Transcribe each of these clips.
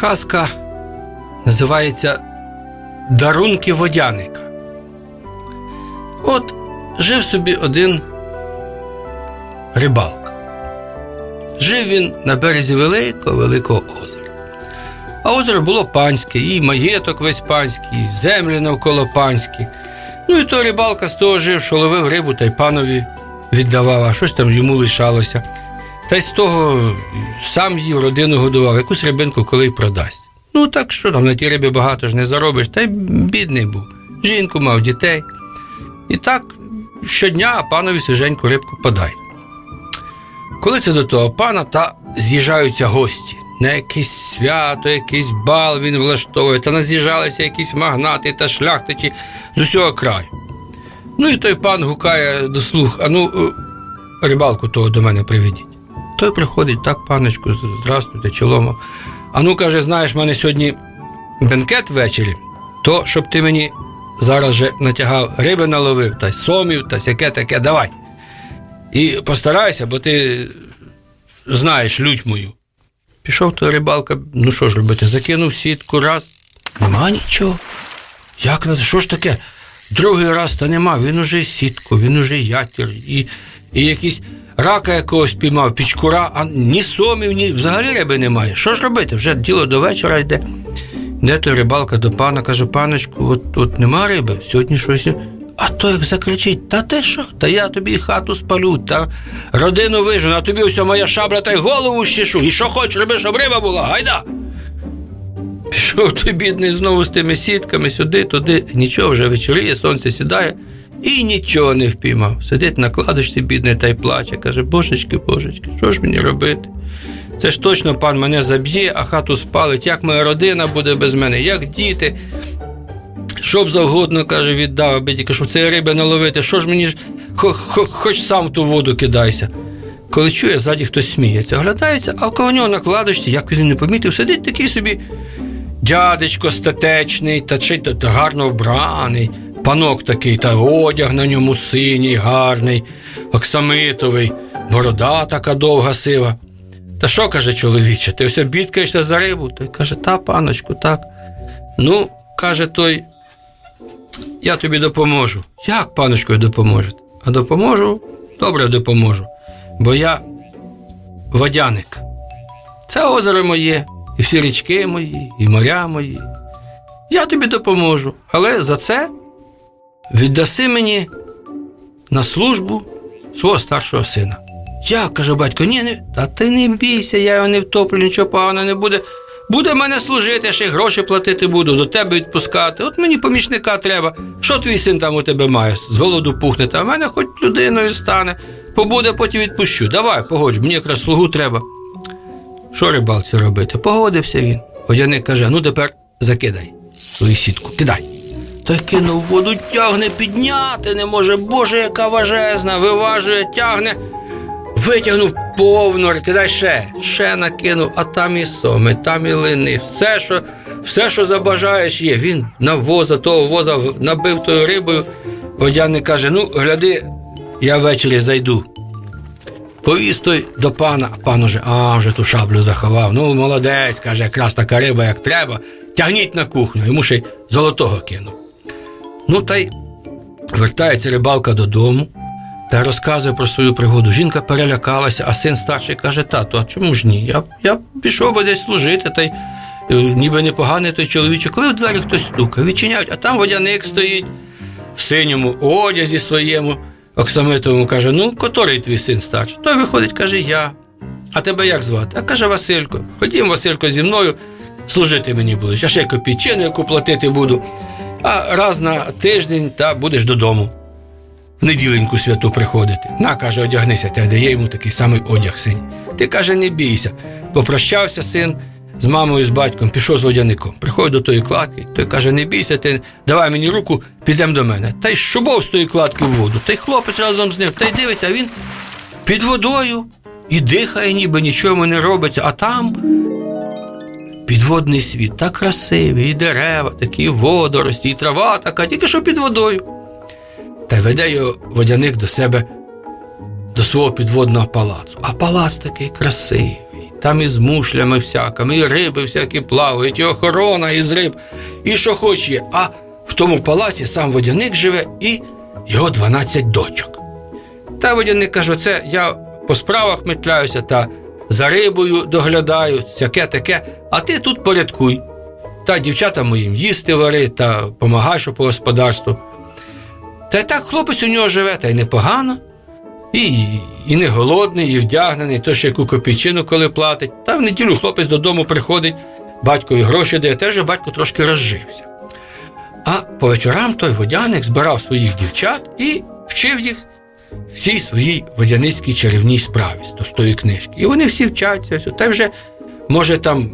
Казка називається Дарунки водяника. От жив собі один рибалка. Жив він на березі великого великого озера. А озеро було панське, і маєток весь панський, і землі навколо панські. Ну і то рибалка з того жив, що ловив рибу та й панові віддавав, а щось там йому лишалося. Та й з того сам їв, родину годував, якусь рибинку коли й продасть. Ну так що там на тій рибі багато ж не заробиш, та й бідний був. Жінку мав дітей. І так щодня панові свіженьку рибку подай. Коли це до того пана, та з'їжджаються гості. На якесь свято, якийсь бал він влаштовує, та наз'їжджалися якісь магнати та шляхтичі з усього краю. Ну і той пан гукає до слух, а ну, е, рибалку того до мене приведіть. Той приходить, так, паночку, здрастуйте, чоломо. А ну, каже, знаєш, в мене сьогодні бенкет ввечері, то щоб ти мені зараз же натягав риби наловив, та сомів, та сяке таке, давай. І постарайся, бо ти знаєш лють мою. Пішов той рибалка, ну що ж робити, закинув сітку раз, нема нічого. Як на що ж таке? Другий раз та нема, він уже сітку, він уже ятір, і, і якісь рака якогось піймав, пічкура, а ні сомів, ні взагалі риби немає. Що ж робити? Вже діло до вечора йде. Де той рибалка до пана каже, паночку, от тут нема риби, сьогодні щось. А той як закричить: Та ти що? Та я тобі хату спалю, та родину вижену, а тобі ось моя шабля та й голову щешу. І що хочеш, роби, щоб риба була, гайда. Пішов той бідний знову з тими сітками сюди, туди, нічого вже вечоріє, сонце сідає і нічого не впіймав. Сидить на кладочці бідний та й плаче. Каже, божечки, божечки, що ж мені робити? Це ж точно пан мене заб'є, а хату спалить. Як моя родина буде без мене, як діти. Що б завгодно, каже, віддав, аби тільки щоб цієї риби наловити. Що ж мені ж, хо, хо, хоч сам в ту воду кидайся. Коли чує, ззаді хтось сміється, оглядається, а коло нього на кладочці, як він не помітив, сидить такий собі дядечко статечний, та чи та гарно вбраний, панок такий, та одяг на ньому синій, гарний, оксамитовий, борода така довга сива. Та що каже чоловіче, ти все бідкаєшся за рибу? Той каже, та, паночку, так. Ну, каже той, я тобі допоможу. Як, паночко, допоможете? А допоможу? Добре допоможу. Бо я водяник. Це озеро моє, і всі річки мої, і моря мої. Я тобі допоможу, але за це віддаси мені на службу свого старшого сина. Як, каже батько, ні, не, та ти не бійся, я його не втоплю, нічого поганого не буде. Буде мене служити, я ще й гроші платити буду, до тебе відпускати. От мені помічника треба. Що твій син там у тебе має? З голоду пухне, а в мене хоч людиною стане. Побуде, потім відпущу. Давай, погодь, мені якраз слугу треба. Що рибалці робити? Погодився він. Водяник каже: ну тепер закидай свою сітку, кидай. Той кинув воду, тягне, підняти не може. Боже, яка важезна, виважує, тягне. Витягнув повну, кидай ще, ще накинув, а там і соми, там і лини. Все, що, все, що забажаєш, є. Він на воза, того воза набив тою рибою. Водяник каже: ну, гляди, я ввечері зайду. Повіз той до пана, а пан уже, а, вже ту шаблю заховав. Ну, молодець, каже, якраз така риба, як треба. Тягніть на кухню, йому ще й золотого кинув. Ну, та й вертається рибалка додому та розказує про свою пригоду. Жінка перелякалася, а син старший каже: тату, а чому ж ні? Я, я пішов би десь служити, та й е, ніби непоганий той чоловічок. Коли в двері хтось стукає, відчиняють, а там водяник стоїть в синьому одязі своєму. Оксамитовому каже: ну, котрий твій син старший? Той виходить, каже, я. А тебе як звати? А каже Василько. Ходім, Василько, зі мною служити мені будеш. Я ще копійчину, яку платити буду. А раз на тиждень та будеш додому. В неділеньку святу приходити. На, каже, одягнися, та дає йому такий самий одяг синій. Ти каже, не бійся. Попрощався син з мамою, з батьком, пішов з водяником. Приходить до тої кладки, той каже, не бійся, ти давай мені руку, підемо до мене. Та й шубов з тої кладки в воду. Та й хлопець разом з ним. Та й дивиться, він під водою і дихає, ніби нічого не робиться, а там. Підводний світ так красивий, і дерева, такі водорості, і трава така, тільки що під водою. Та веде його водяник до себе до свого підводного палацу. А палац такий красивий, там із мушлями всякими, і риби всякі плавають, і охорона із риб, і що хоч є. А в тому палаці сам водяник живе і його 12 дочок. Та водяник каже: це я по справах метляюся та за рибою доглядаю, всяке таке, а ти тут порядкуй. Та дівчата моїм їсти вари та помагай, по господарству. Та й так хлопець у нього живе, та й непогано. І, і не голодний, і вдягнений, то ще яку копійчину, коли платить. Та в неділю хлопець додому приходить, батькові гроші дає, теж батько трошки розжився. А по вечорам той водяник збирав своїх дівчат і вчив їх всій своїй водяницькій чарівній справі з тої книжки. І вони всі вчаться, та вже, може, там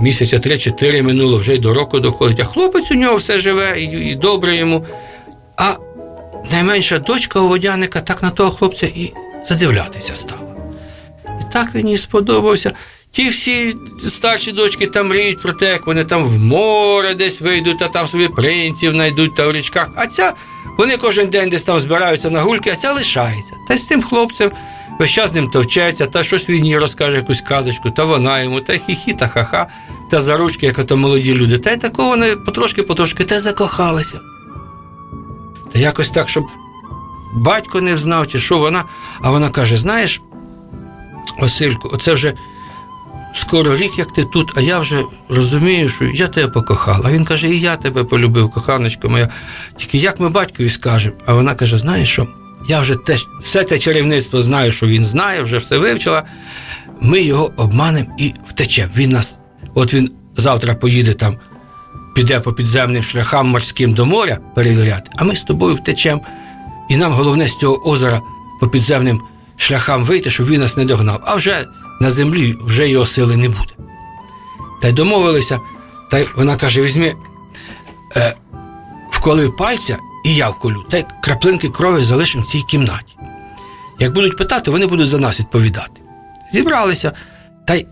місяця три-чотири минуло, вже й до року доходить. А хлопець у нього все живе і, і добре йому. А найменша дочка у водяника так на того хлопця і задивлятися стала. І так він їй сподобався. Ті всі старші дочки там мріють про те, як вони там в море десь вийдуть, а там собі принців знайдуть та в річках. А ця вони кожен день десь там збираються на гульки, а ця лишається. Та й з тим хлопцем весь час з ним товчеться, та щось він їй розкаже якусь казочку, та вона йому, та хі-хі, та ха-ха, та за ручки, як ото молоді люди. Та й такого вони потрошки-потрошки те закохалися. Та якось так, щоб батько не знав, чи що вона, а вона каже: знаєш, Васильку, оце вже скоро рік, як ти тут, а я вже розумію, що я тебе покохала. А він каже, і я тебе полюбив, коханочко моя. Тільки як ми батькові скажемо? А вона каже: знаєш що? Я вже те, все те чарівництво знаю, що він знає, вже все вивчила. Ми його обманемо і втечемо. Він нас, от він завтра поїде там, піде по підземним шляхам морським до моря перевіряти, а ми з тобою втечемо. І нам головне з цього озера по підземним шляхам вийти, щоб він нас не догнав. А вже на землі вже його сили не буде. Та й домовилися, та й вона каже: візьми, е, вколи пальця, і я вколю, та й краплинки крові залишимо в цій кімнаті. Як будуть питати, вони будуть за нас відповідати. Зібралися, та й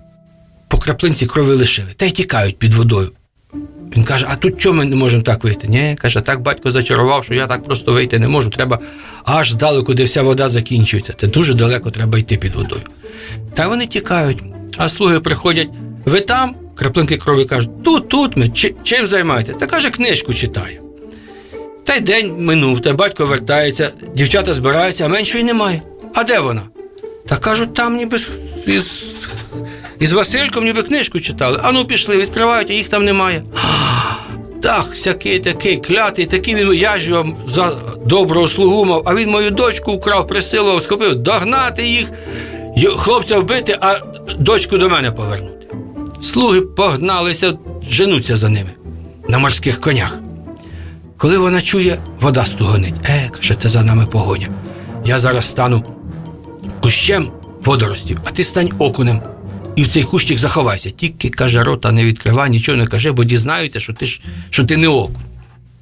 по краплинці крові лишили, та й тікають під водою. Він каже: а тут чому ми не можемо так вийти? Ні, каже, так батько зачарував, що я так просто вийти не можу. Треба аж здалеку, де вся вода закінчується. Це дуже далеко треба йти під водою. Та вони тікають, а слуги приходять. Ви там? Краплинки крові кажуть, тут, тут ми, чим займаєтесь? Та каже, книжку читаю. Та й день минув, та батько вертається, дівчата збираються, а меншої немає. А де вона? Та кажуть, там ніби з- із, Васильком ніби книжку читали. Ану пішли, відкривають, а їх там немає. Так, всякий такий клятий, такий він, я ж його за доброго слугу мав, а він мою дочку вкрав, присилував, схопив, догнати їх, хлопця вбити, а дочку до мене повернути. Слуги погналися, женуться за ними на морських конях. Коли вона чує, вода стугонить. Е, каже, це за нами погоня. Я зараз стану кущем водоростів, а ти стань окунем. І в цей кущик заховайся. Тільки каже, рота не відкривай, нічого не каже, бо дізнаються, що ти ж що ти не окунь.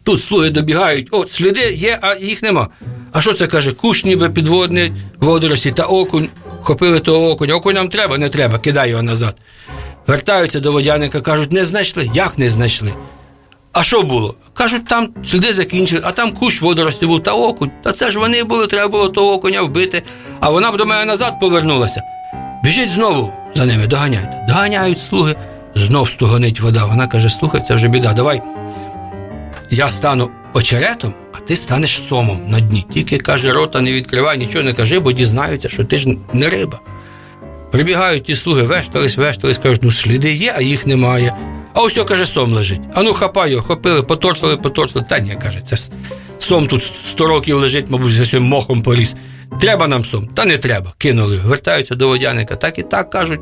Тут слуги добігають, от сліди є, а їх нема. А що це каже? Кущ ніби підводний водорості та окунь. Хопили того окуня. Окунь нам треба, не треба, кидай його назад. Вертаються до водяника, кажуть, не знайшли. Як не знайшли? А що було? Кажуть, там сліди закінчили, а там кущ водорості був та окунь. Та це ж вони були, треба було того окуня вбити, а вона б до мене назад повернулася. Біжіть знову за ними, доганяйте. Доганяють слуги, знов стугонить вода. Вона каже: слухай, це вже біда, давай. Я стану очеретом, а ти станеш сомом на дні. Тільки каже, рота не відкривай, нічого не кажи, бо дізнаються, що ти ж не риба. Прибігають ті слуги, вештались, вештались, кажуть, ну сліди є, а їх немає. А ось, каже, сом лежить. А ну хапай його, хопили, поторсили, поторсили. Та ні, каже, це сом тут 100 років лежить, мабуть, за своїм мохом поріс. Треба нам сом? Та не треба. Кинули, вертаються до водяника. Так і так кажуть.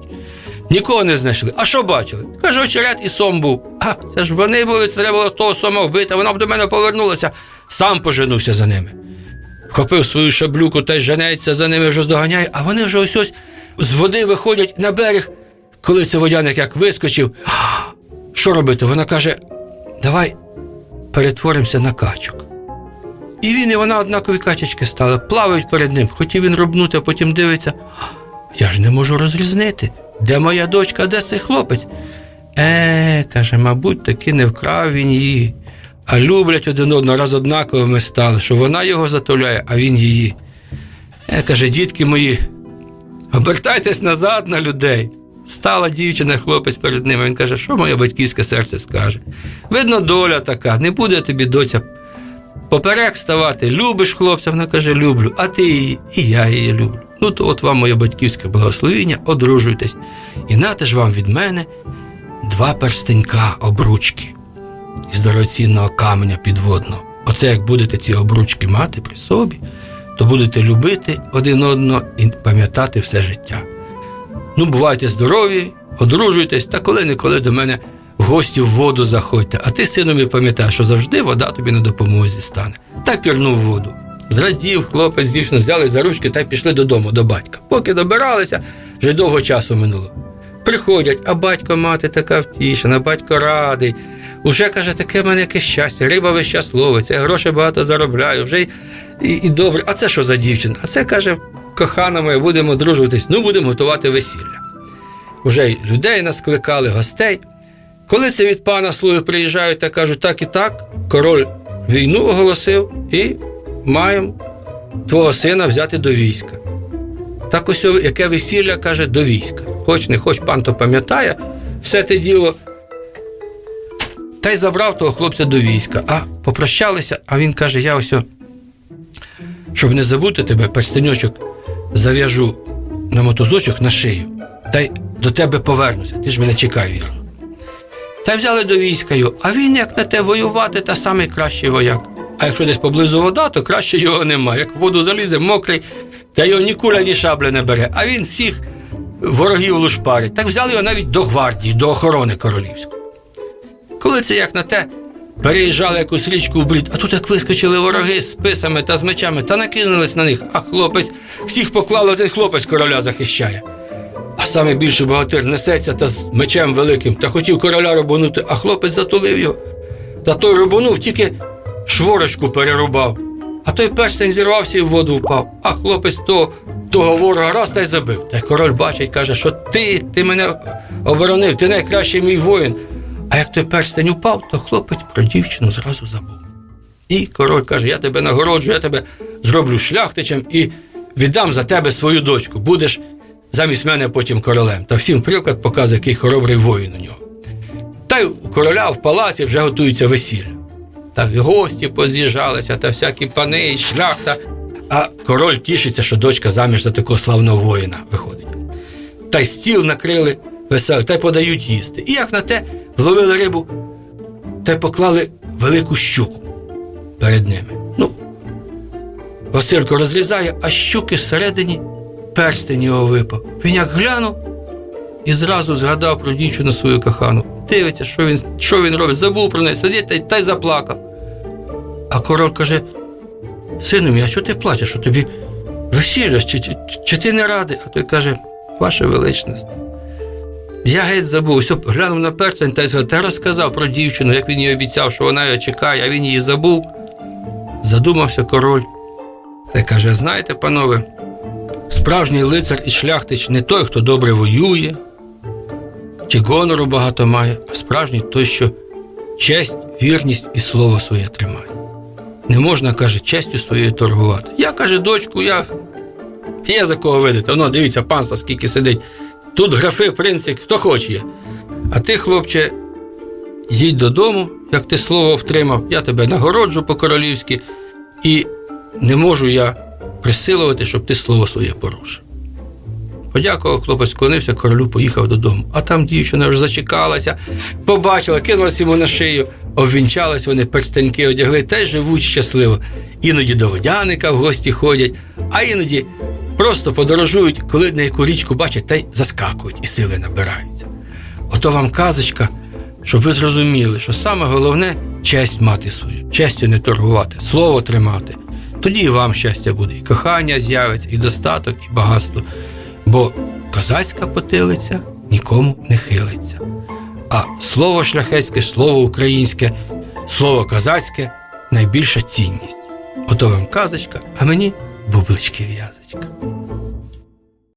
Нікого не знайшли. А що бачили? Каже, очерет і сом був. А, це ж вони були, це треба було того сома вбити, вона б до мене повернулася, сам поженувся за ними. Хопив свою шаблюку та й женеться за ними вже здоганяє, а вони вже ось ось з води виходять на берег. Коли це водяник як вискочив, що робити? Вона каже: давай перетворимося на качок. І він і вона однакові качечки стали, плавають перед ним. Хотів він робнути, а потім дивиться. Я ж не можу розрізнити, де моя дочка, де цей хлопець. Е, каже, мабуть, таки не вкрав він її. А люблять один одного, раз однаковими стали, що вона його затуляє, а він її. Е, каже, дітки мої, обертайтесь назад на людей. Стала дівчина, хлопець перед ним. Він каже, що моє батьківське серце скаже. Видно, доля така, не буде тобі доця поперек ставати. Любиш хлопця, вона каже, люблю, а ти її, і я її люблю. Ну то от вам моє батьківське благословіння, одружуйтесь. І нате ж вам від мене два перстенька обручки із дорогоцінного каменя підводного. Оце як будете ці обручки мати при собі, то будете любити один одного і пам'ятати все життя. Ну, бувайте здорові, одружуйтесь, та коли-неколи до мене гості в воду заходьте. А ти, сину, мій пам'ятай, що завжди вода тобі на допомозі стане. Та пірнув воду. Зрадів, хлопець, дівчину взяли за ручки та пішли додому до батька. Поки добиралися, вже довго часу минуло. Приходять, а батько мати така втішена, батько радий. Уже каже, таке в мене яке щастя, риба весь час ловиться, я грошей багато заробляю, вже й, і, і добре. А це що за дівчина? А це каже, кохана моя, будемо дружитись, ну будемо готувати весілля. Уже людей наскликали, гостей. Коли це від пана слуги приїжджають та кажуть, так і так, король війну оголосив і маємо твого сина взяти до війська. Так ось яке весілля каже до війська. Хоч не хоч пан то пам'ятає все те діло. Та й забрав того хлопця до війська. А попрощалися, а він каже: я ось, щоб не забути тебе, перстеньочок зав'яжу на мотузочок на шию, та й до тебе повернуся. Ти ж мене чекай, вірно. Та й взяли до війська його, а він як на те воювати, та самий кращий вояк. А якщо десь поблизу вода, то краще його нема. Як в воду залізе, мокрий, та його ні куля, ні шабля не бере. А він всіх ворогів лушпарить. Так взяли його навіть до гвардії, до охорони королівської. Коли це як на те, переїжджали якусь річку в брід, а тут як вискочили вороги з списами та з мечами, та накинулись на них, а хлопець всіх поклали, один хлопець короля захищає. А саме більше богатир несеться та з мечем великим, та хотів короля рубанути, а хлопець затулив його. Та той рубанув, тільки шворочку перерубав. А той перстень зірвався і в воду впав. А хлопець того, того ворога раз та й забив. Та й король бачить, каже, що ти, ти мене оборонив, ти найкращий мій воїн. А як той перстень упав, то хлопець про дівчину зразу забув. І король каже: Я тебе нагороджу, я тебе зроблю шляхтичем і віддам за тебе свою дочку. Будеш замість мене потім королем. Та всім приклад показує, який хоробрий воїн у нього. Та й у короля в палаці вже готується весілля. Так і гості поз'їжджалися, та всякі пани, і шляхта. А король тішиться, що дочка заміж за такого славного воїна виходить. Та й стіл накрили веселий, та й подають їсти. І як на те, вловили рибу, та й поклали велику щуку перед ними. Ну, Василько розрізає, а щуки всередині перстень його випав. Він як глянув і зразу згадав про дівчину свою кохану. Дивиться, що він, що він робить, забув про неї, сидить та, й- та й заплакав. А король каже: Сину мій, а що ти плачеш? Що тобі весілля, чи, чи, чи ти не радий? А той каже, Ваша величність. Я геть забув, все глянув на перстень та й згадав, та розказав про дівчину, як він їй обіцяв, що вона його чекає, а він її забув. Задумався король. Та й каже: знаєте, панове, справжній лицар і шляхтич не той, хто добре воює, чи гонору багато має, а справжній той, що честь, вірність і слово своє тримає. Не можна, каже, честю своєю торгувати. Я каже, дочку, я є за кого видати. Воно, дивіться, панство, скільки сидить. Тут графи, принци, хто хоче. А ти, хлопче, їдь додому, як ти слово втримав, я тебе нагороджу по-королівськи, і не можу я присилувати, щоб ти слово своє порушив. Подякував, хлопець склонився, королю поїхав додому. А там дівчина вже зачекалася, побачила, кинулась йому на шию, обвінчалась, вони перстеньки одягли й живуть щасливо. Іноді до водяника в гості ходять, а іноді просто подорожують, коли на яку річку бачать, та й заскакують і сили набираються. Ото вам казочка, щоб ви зрозуміли, що саме головне честь мати свою, честю не торгувати, слово тримати. Тоді і вам щастя буде, і кохання з'явиться, і достаток, і багатство. Бо козацька потилиця нікому не хилиться. А слово шляхетське, слово українське, слово козацьке найбільша цінність. Ото вам казочка, а мені бублички в'язочка.